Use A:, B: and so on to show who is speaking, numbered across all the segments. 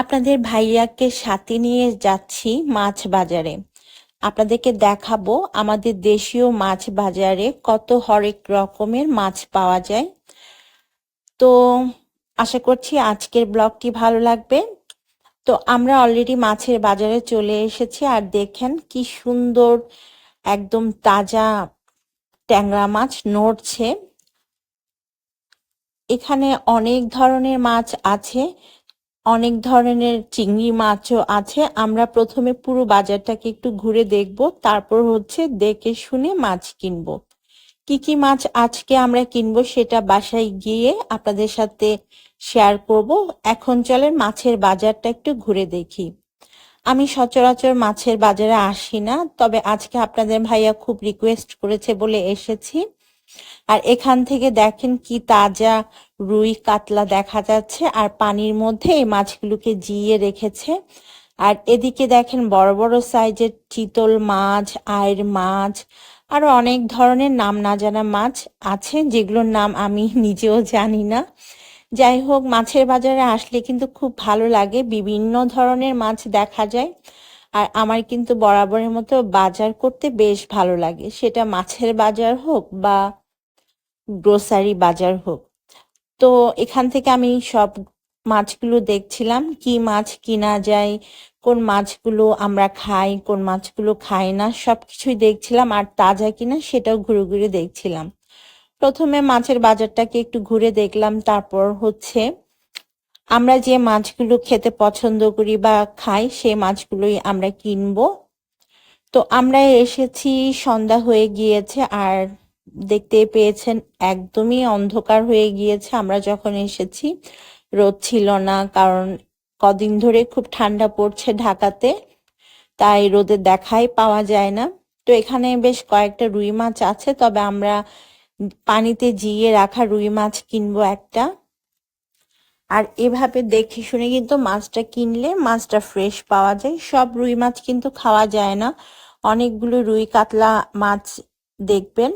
A: আপনাদের ভাইয়াকে সাথে নিয়ে যাচ্ছি মাছ বাজারে। আপনাদেরকে দেখাবো আমাদের দেশীয় মাছ বাজারে কত হরেক রকমের মাছ পাওয়া যায়। তো আশা করছি আজকের ব্লগটি ভালো লাগবে। তো আমরা অলরেডি মাছের বাজারে চলে এসেছি আর দেখেন কি সুন্দর একদম তাজা ট্যাংরা মাছ নড়ছে। এখানে অনেক ধরনের মাছ আছে। অনেক ধরনের চিংড়ি মাছও আছে। আমরা প্রথমে পুরো বাজারটাকে একটু ঘুরে দেখব, তারপর হচ্ছে দেখে শুনে মাছ কিনবো। কি কি মাছ আজকে আমরা কিনবো সেটা বাসায় গিয়ে আপনাদের সাথে শেয়ার করব। এখন চলেন মাছের বাজারটা একটু ঘুরে দেখি। আমি সচরাচর মাছের বাজারে আসি না, তবে আজকে আপনাদের ভাইয়া খুব রিকোয়েস্ট করেছে বলে এসেছি। আর এখান থেকে দেখেন কি তাজা রুই কাতলা দেখা যাচ্ছে, আর পানির মধ্যে এই মাছগুলোকে জিয়ে রেখেছে। আর এদিকে দেখেন বড় বড় সাইজের চিতল মাছ আয়ের মাছ, আরও অনেক ধরনের নাম না জানা মাছ আছে, যেগুলোর নাম আমি নিজেও জানি না। যাই হোক, মাছের বাজারে আসলে কিন্তু খুব ভালো লাগে। বিভিন্ন ধরনের মাছ দেখা যায়। আর আমার কিন্তু বরাবরের মতো বাজার করতে বেশ ভালো লাগে। সেটা মাছের বাজার হোক বা গ্রোসারি বাজার হোক। তো এখান থেকে আমি সব মাছগুলো দেখছিলাম, কি মাছ কিনা যায়, কোন মাছগুলো আমরা খাই, কোন মাছগুলো খাই না সব কিছুই দেখছিলাম আর তাজা কিনা সেটাও ঘুরে ঘুরে দেখছিলাম। প্রথমে মাছের বাজারটাকে একটু ঘুরে দেখলাম, তারপর হচ্ছে আমরা যে মাছগুলো খেতে পছন্দ করি বা খাই, সেই মাছগুলোই আমরা কিনবো। তো আমরা এসেছি, সন্ধ্যা হয়ে গিয়েছে আর দেখতে পেয়েছেন একদমই অন্ধকার হয়ে গিয়েছে। আমরা যখন এসেছি, রোদ ছিল না কারণ কদিন ধরে খুব ঠান্ডা পড়ছে ঢাকাতে, তাই রোদের দেখাই পাওয়া যায় না। তো এখানে বেশ কয়েকটা রুই মাছ আছে, তবে আমরা পানিতে জিয়ে রাখা রুই মাছ কিনবো একটা। আর এভাবে দেখে শুনে কিন্তু মাছটা কিনলে মাছটা ফ্রেশ পাওয়া যায়। সব রুই মাছ কিন্তু খাওয়া যায় না। অনেকগুলো রুই কাতলা মাছ দেখবেন,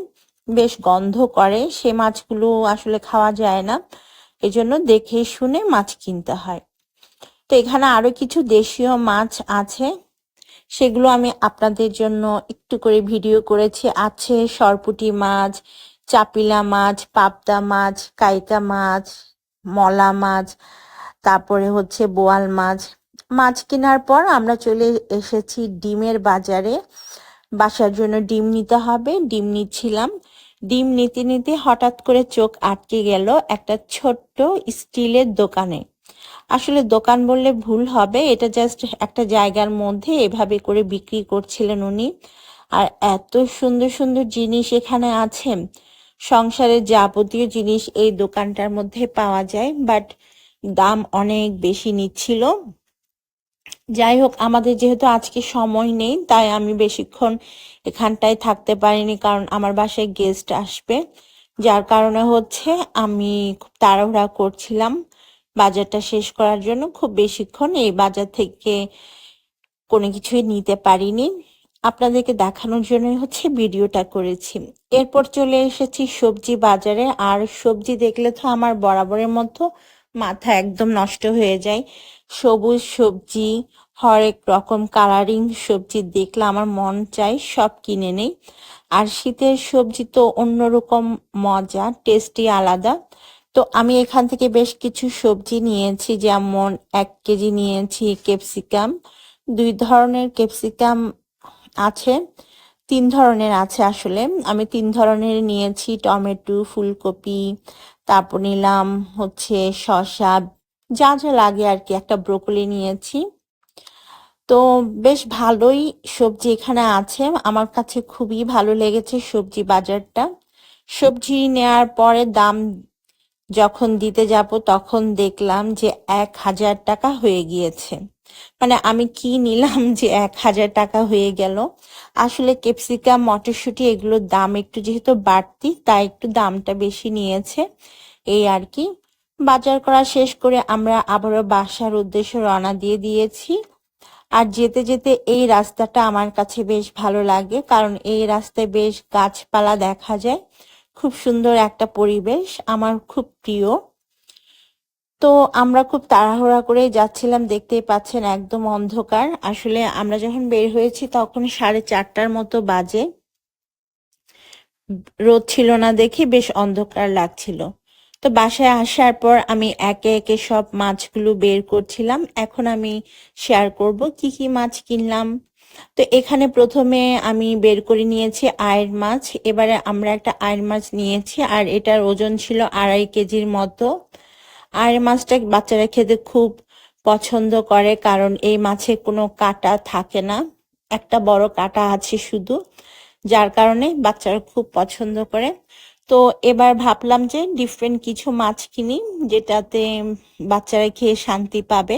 A: বেশ গন্ধ করে। সে মাছগুলো আসলে খাওয়া যায় না। এজন্য দেখে শুনে মাছ কিনতে হয়। তো এখানে আরও কিছু দেশীয় মাছ আছে। সেগুলো আমি আপনাদের জন্য একটু করে ভিডিও করেছি। আছে সরপুটি মাছ, চাপিলা মাছ, পাবদা মাছ কাইকা মাছ মলা মাছ, তারপরে হচ্ছে বোয়াল মাছ। মাছ কেনার পর আমরা চলে এসেছি ডিমের বাজারে। বাসার জন্য ডিম নিতে হবে, ডিম নিচ্ছিলাম। ডিম নিতে নিতে হঠাৎ করে চোখ আটকে গেল একটা ছোট্ট স্টিলের দোকানে। আসলে দোকান বললে ভুল হবে, এটা জাস্ট একটা জায়গার মধ্যে এভাবে করে বিক্রি করছিলেন উনি। আর এত সুন্দর সুন্দর জিনিস এখানে আছে। সংসারের যাবতীয় জিনিস এই দোকানটার মধ্যে পাওয়া যায় বাট দাম অনেক বেশি নিচ্ছিল। যাই হোক, আমাদের যেহেতু আজকে সময় নেই, তাই আমি বেশিক্ষণ এখানটায় থাকতে পারিনি, কারণ আমার বাসায় গেস্ট আসবে। যার কারণে হচ্ছে আমি খুব তাড়াহুড়া করছিলাম বাজারটা শেষ করার জন্য, খুব বেশিক্ষণ এই বাজার থেকে কোনো কিছুই নিতে পারিনি। আপনাদেরকে দেখানোর জন্যই হচ্ছে ভিডিওটা করেছি। এরপর চলে এসেছি সবজি বাজারে। আর সবজি দেখলে তো আমার বরাবরের মতো মাথা একদম নষ্ট হয়ে যায়। সবুজ সবজি, হরেক রকম কালারিং সবজি দেখলে আমার মন চাই সব কিনে নেই। আর শীতের সবজি তো অন্যরকম মজা টেস্টি আলাদা। তো আমি এখান থেকে বেশ কিছু সবজি নিয়েছি, যেমন এক কেজি নিয়েছি ক্যাপসিকাম। দুই ধরনের ক্যাপসিকাম আছে, তিন ধরনের আছে আসলে। আমি তিন ধরনের নিয়েছি, টমেটো, ফুলকপি, তারপর নিলাম হচ্ছে শসা, যা যা লাগে আর কি, একটা ব্রোকলি নিয়েছি। তো বেশ ভালোই সবজি এখানে আছে, আমার কাছে খুবই ভালো লেগেছে সবজি বাজারটা। সবজি নেয়ার পরে দাম যখন দিতে যাব তখন দেখলাম যে এক হাজার টাকা হয়ে গিয়েছে। মানে আমি কি নিলাম যে এক হাজার টাকা হয়ে গেল? আসলে ক্যাপসিকাম, মটরশুঁটি এগুলোর দাম একটু যেহেতু বাড়তি, তাই একটু দামটা বেশি নিয়েছে। এই আর কি। বাজার করা শেষ করে আমরা আবারও বাসার উদ্দেশ্যে রওনা দিয়ে দিয়েছি। আর যেতে যেতে এই রাস্তাটা আমার কাছে বেশ ভালো লাগে, কারণ এই রাস্তায় বেশ গাছপালা দেখা যায়। খুব সুন্দর একটা পরিবেশ, আমার খুব প্রিয়। তো আমরা খুব তাড়াহুড়া করে যাচ্ছিলাম, দেখতেই পাচ্ছেন একদম অন্ধকার। আসলে আমরা যখন বের হয়েছি তখন সাড়ে চারটার মতো বাজে। রোদ ছিল না দেখে বেশ অন্ধকার লাগছিল। তো বাসায় আসার পর আমি একে একে সব মাছগুলো বের করছিলাম। এখন আমি শেয়ার করব কি কি মাছ কিনলাম। তো এখানে প্রথমে আমি বের করে নিয়েছি আয়ের মাছ। এবারে আমরা একটা আয়ের মাছ নিয়েছি আর এটার ওজন ছিল আড়াই কেজির মতো। আয়ের মাছটা বাচ্চারা খেতে খুব পছন্দ করে, কারণ এই মাছে কোনো কাটা থাকে না। একটা বড় কাটা আছে শুধু, যার কারণে বাচ্চারা খুব পছন্দ করে। তো এবার ভাবলাম যে ডিফারেন্ট কিছু মাছ কিনি, যেটাতে বাচ্চারা খেয়ে শান্তি পাবে।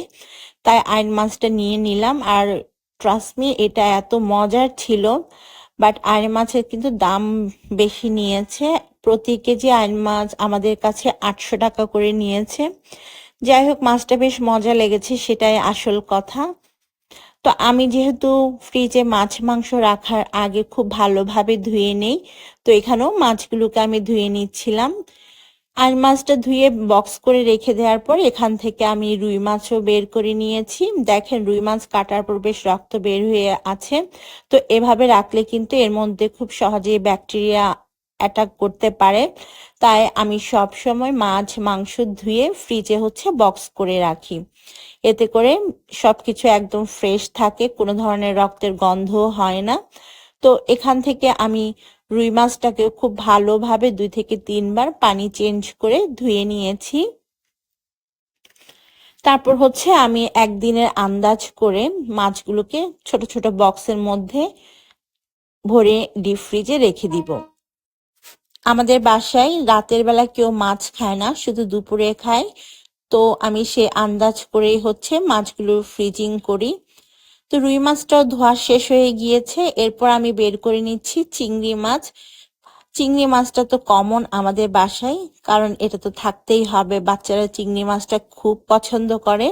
A: তাই আইন মাছটা নিয়ে নিলাম, আর ট্রাস্টমি এটা এত মজার ছিল বাট আইন মাছের কিন্তু দাম বেশি নিয়েছে। প্রতি কেজি আইন মাছ আমাদের কাছে আটশো টাকা করে নিয়েছে। যাই হোক, মাছটা বেশ মজা লেগেছে, সেটাই আসল কথা। তো আমি যেহেতু ফ্রিজে মাছ মাংস রাখার আগে খুব ভালোভাবে ধুয়ে নেই, তো এখানেও মাছগুলোকে আমি ধুয়ে নিচ্ছিলাম। আর মাছটা ধুয়ে বক্স করে রেখে দেওয়ার পর এখান থেকে আমি রুই মাছও বের করে নিয়েছি। দেখেন, রুই মাছ কাটার পর বেশ রক্ত বের হয়ে আছে। তো এভাবে রাখলে কিন্তু এর মধ্যে খুব সহজেই ব্যাকটেরিয়া অ্যাটাক করতে পারে। তাই আমি সব সময় মাছ, মাংস ধুয়ে ফ্রিজে হচ্ছে বক্স করে রাখি। এতে করে সব কিছু একদম ফ্রেশ থাকে, কোনো ধরনের রক্তের গন্ধ হয় না। তো এখান থেকে আমি রুই মাছটাকে খুব ভালোভাবে দুই থেকে তিনবার পানি চেঞ্জ করে ধুয়ে নিয়েছি। তারপর হচ্ছে আমি একদিনের আন্দাজ করে মাছগুলোকে ছোট ছোট বক্সের মধ্যে ভরে ডিপ ফ্রিজে রেখে দিব। আমাদের বাসায় রাতের বেলা কেউ মাছ খায় না, শুধু দুপুরে খায়। তো আমি সে আন্দাজ করেই হচ্ছে মাছগুলো ফ্রিজিং করি। তো রুই মাছটাও ধোয়া শেষ হয়ে গিয়েছে, এরপর আমি বের করে নিচ্ছি চিংড়ি মাছ। চিংড়ি মাছটা তো কমন আমাদের বাসায়, কারণ এটা তো থাকতেই হবে, বাচ্চারা চিংড়ি মাছটা খুব পছন্দ করে।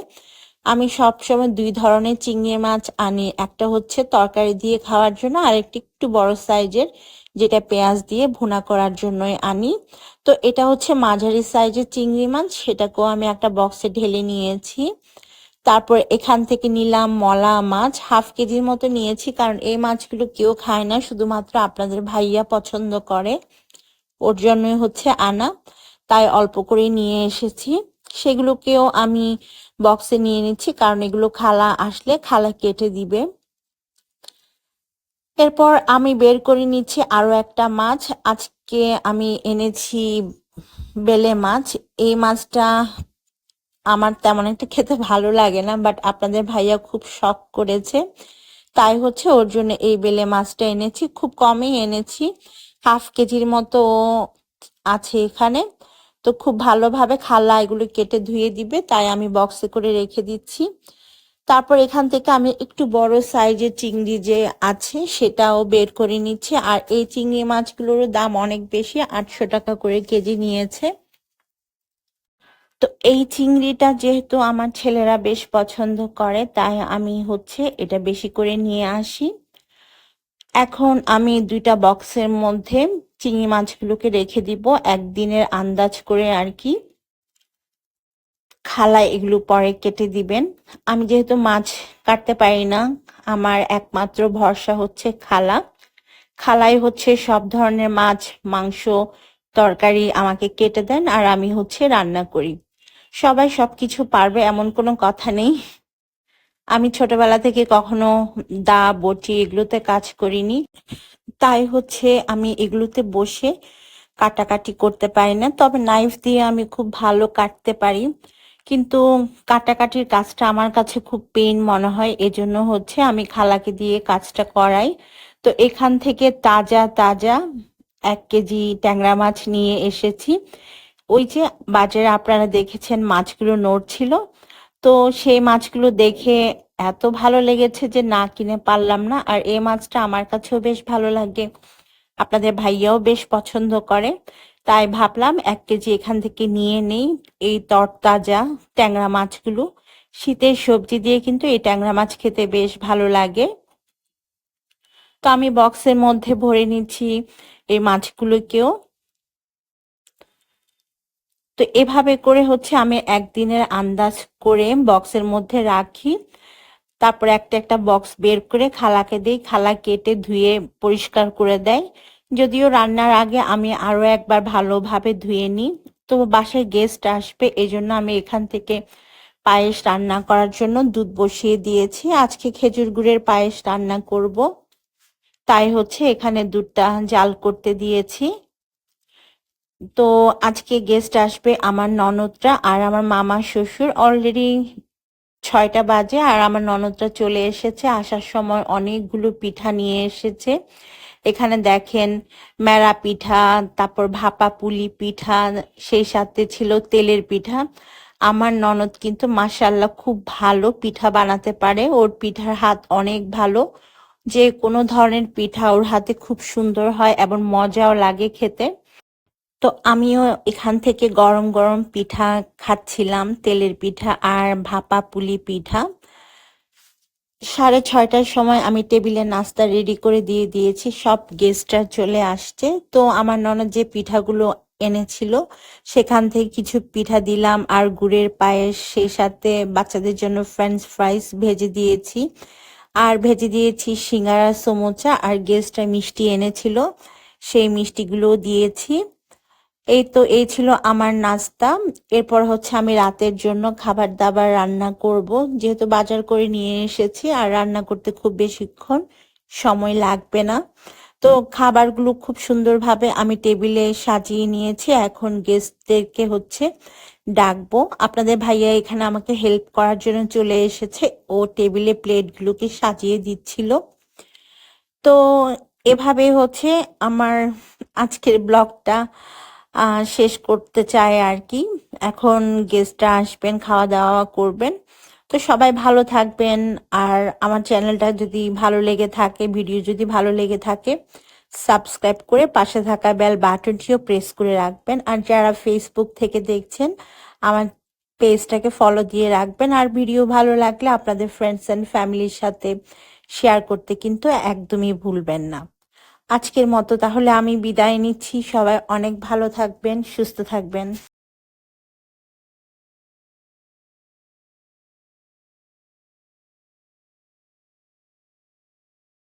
A: আমি সব সময় দুই ধরনের চিংড়ি মাছ আনি, একটা হচ্ছে তরকারি দিয়ে খাওয়ার জন্য, আর একটি একটু বড় সাইজের যেটা পেঁয়াজ দিয়ে ভুনা করার জন্যই আনি। তো এটা হচ্ছে মাঝারি সাইজের চিংড়ি মাছ, সেটাকেও আমি একটা বক্সে ঢেলে নিয়েছি। তারপর এখান থেকে নিলাম মলা মাছ, হাফ কেজির মতো নিয়েছি, কারণ এই মাছগুলো কেউ খায় না, শুধুমাত্র আপনাদের ভাইয়া পছন্দ করে। ওর জন্যই হচ্ছে আনা, তাই অল্প করে নিয়ে এসেছি। সেগুলোকেও আমি বক্সে নিয়ে নিচ্ছি, কারণ এগুলো খালা আসলে খালা কেটে দিবে। এরপর আমি বের করে নিচ্ছি আরও একটা মাছ। আজকে আমি এনেছি বেলে মাছ। এই মাছটা আমার তেমন একটা খেতে ভালো লাগে না বাট আপনাদের ভাইয়া খুব শখ করেছে। তাই হচ্ছে ওর জন্য এই বেলে মাছটা এনেছি। খুব কমই এনেছি। হাফ কেজির মতো আছে এখানে। তো খুব ভালোভাবে খালা এগুলো কেটে ধুয়ে দিবে, তাই আমি বক্সে করে রেখে দিচ্ছি। তারপর এখান থেকে আমি একটু বড় সাইজের চিংড়ি যে আছে সেটাও বের করে নিচ্ছি। আর এই চিংড়ি মাছগুলোর দাম অনেক বেশি, আটশো টাকা করে কেজি নিয়েছে। তো এই চিংড়িটা যেহেতু আমার ছেলেরা বেশ পছন্দ করে, তাই আমি হচ্ছে এটা বেশি করে নিয়ে আসি। এখন আমি দুইটা বক্সের মধ্যে চিংড়ি মাছগুলোকে রেখে দিব, একদিনের আন্দাজ করে আর কি। খালা এগুলো পরে কেটে দিবেন। আমি যেহেতু মাছ কাটতে পারি না, আমার একমাত্র ভরসা হচ্ছে খালা। খালাই হচ্ছে সব ধরনের মাছ, মাংস, তরকারি আমাকে কেটে দেন আর আমি হচ্ছে রান্না করি। সবাই সবকিছু পারবে এমন কোনো কথা নেই। আমি ছোটবেলা থেকে কখনো দা, বটি এগুলোতে কাজ করিনি। তাই হচ্ছে আমি এগুলোতে বসে কাটাকাটি করতে পারি না। তবে নাইফ দিয়ে আমি খুব ভালো কাটতে পারি। কিন্তু কাটাকাটির কাজটা আমার কাছে খুব পেইন মনে হয়। এজন্য হচ্ছে আমি খালাকে দিয়ে কাজটা করাই। তো এখান থেকে তাজা তাজা এক কেজি ট্যাংরা মাছ নিয়ে এসেছি। ওই যে বাজারে আপনারা দেখেছেন মাছগুলো নড়ছিল। তো সেই মাছগুলো দেখে এত ভালো লেগেছে যে না কিনে পারলাম না। আর এই মাছটা আমার কাছেও বেশ ভালো লাগে। আপনাদের ভাইয়াও বেশ পছন্দ করে। তাই ভাবলাম এক কেজি এখান থেকে নিয়ে নেই এই তরতাজা ট্যাংরা মাছগুলো। শীতের সবজি দিয়ে কিন্তু এই ট্যাংরা মাছ খেতে বেশ ভালো লাগে। তো আমি বক্সের মধ্যে ভরে নিচ্ছি এই মাছগুলোকেও। তো এভাবে করে হচ্ছে আমি একদিনের আন্দাজ করে বক্সের মধ্যে রাখি। তারপর একটা একটা বক্স বের করে খালাকে দিই। খালা কেটে ধুয়ে পরিষ্কার করে দেয়। যদিও রান্নার আগে আমি আরও একবার ভালোভাবে ধুয়ে নিই। তো বাসায় গেস্ট আসবে, এজন্য আমি এখান থেকে পায়েস রান্না করার জন্য দুধ বসিয়ে দিয়েছি। আজকে খেজুর গুড়ের পায়েস রান্না করব। তাই হচ্ছে এখানে দুধটা জাল করতে দিয়েছি। তো আজকে গেস্ট আসবে আমার ননদরা আর আমার মামা শ্বশুর। অলরেডি ছয়টা বাজে আর আমার ননদরা চলে এসেছে। আসার সময় অনেকগুলো পিঠা নিয়ে এসেছে। এখানে দেখেন মেরা পিঠা, তারপর ভাপা পুলি পিঠা, সেই সাথে ছিল তেলের পিঠা। আমার ননদ কিন্তু মাসাল্লাহ খুব ভালো পিঠা বানাতে পারে। ওর পিঠার হাত অনেক ভালো। যে কোনো ধরনের পিঠা ওর হাতে খুব সুন্দর হয় এবং মজাও লাগে খেতে। তো আমিও এখান থেকে গরম গরম পিঠা খাচ্ছিলাম, তেলের পিঠা আর ভাপা পুলি পিঠা। সাড়ে ছয়টার সময় আমি টেবিলে নাস্তা রেডি করে দিয়ে দিয়েছি। সব গেস্টরা চলে আসছে। তো আমার ননদ যে পিঠাগুলো এনেছিল, সেখান থেকে কিছু পিঠা দিলাম আর গুড়ের পায়েস, সেই সাথে বাচ্চাদের জন্য ফ্রেঞ্চ ফ্রাইস ভেজে দিয়েছি। আর ভেজে দিয়েছি সিঙ্গারা, সমোচা আর গেস্টরা মিষ্টি এনেছিল, সেই মিষ্টিগুলোও দিয়েছি। এই তো, এই ছিল আমার নাস্তা। এরপর হচ্ছে আমি রাতের জন্য খাবার দাবার রান্না করব। যেহেতু বাজার করে নিয়ে এসেছি, আর রান্না করতে খুব বেশিক্ষণ সময় লাগবে না। তো খাবারগুলো খুব সুন্দরভাবে আমি টেবিলে সাজিয়ে নিয়েছি। এখন গেস্টদেরকে হচ্ছে ডাকবো। আপনাদের ভাইয়া এখানে আমাকে হেল্প করার জন্য চলে এসেছে। ও টেবিলে প্লেটগুলোকে সাজিয়ে দিচ্ছিল। তো এভাবে হচ্ছে আমার আজকের ব্লগটা শেষ করতে চাই আর কি এখন গেস্টরা আসবেন খাওয়া দাওয়া করবেন। তো সবাই ভালো থাকবেন। আর আমার চ্যানেলটা যদি ভালো লেগে থাকে ভিডিও যদি ভালো লেগে থাকে সাবস্ক্রাইব করে পাশে থাকা বেল বাটনটিও প্রেস করে রাখবেন। আর যারা ফেসবুক থেকে দেখছেন, আমার পেজটাকে ফলো দিয়ে রাখবেন। আর ভিডিও ভালো লাগলে আপনাদের ফ্রেন্ডস অ্যান্ড ফ্যামিলির সাথে শেয়ার করতে কিন্তু একদমই ভুলবেন না। আজকের মতো তাহলে আমি বিদায় নিচ্ছি। সবাই অনেক ভালো থাকবেন সুস্থ থাকবেন।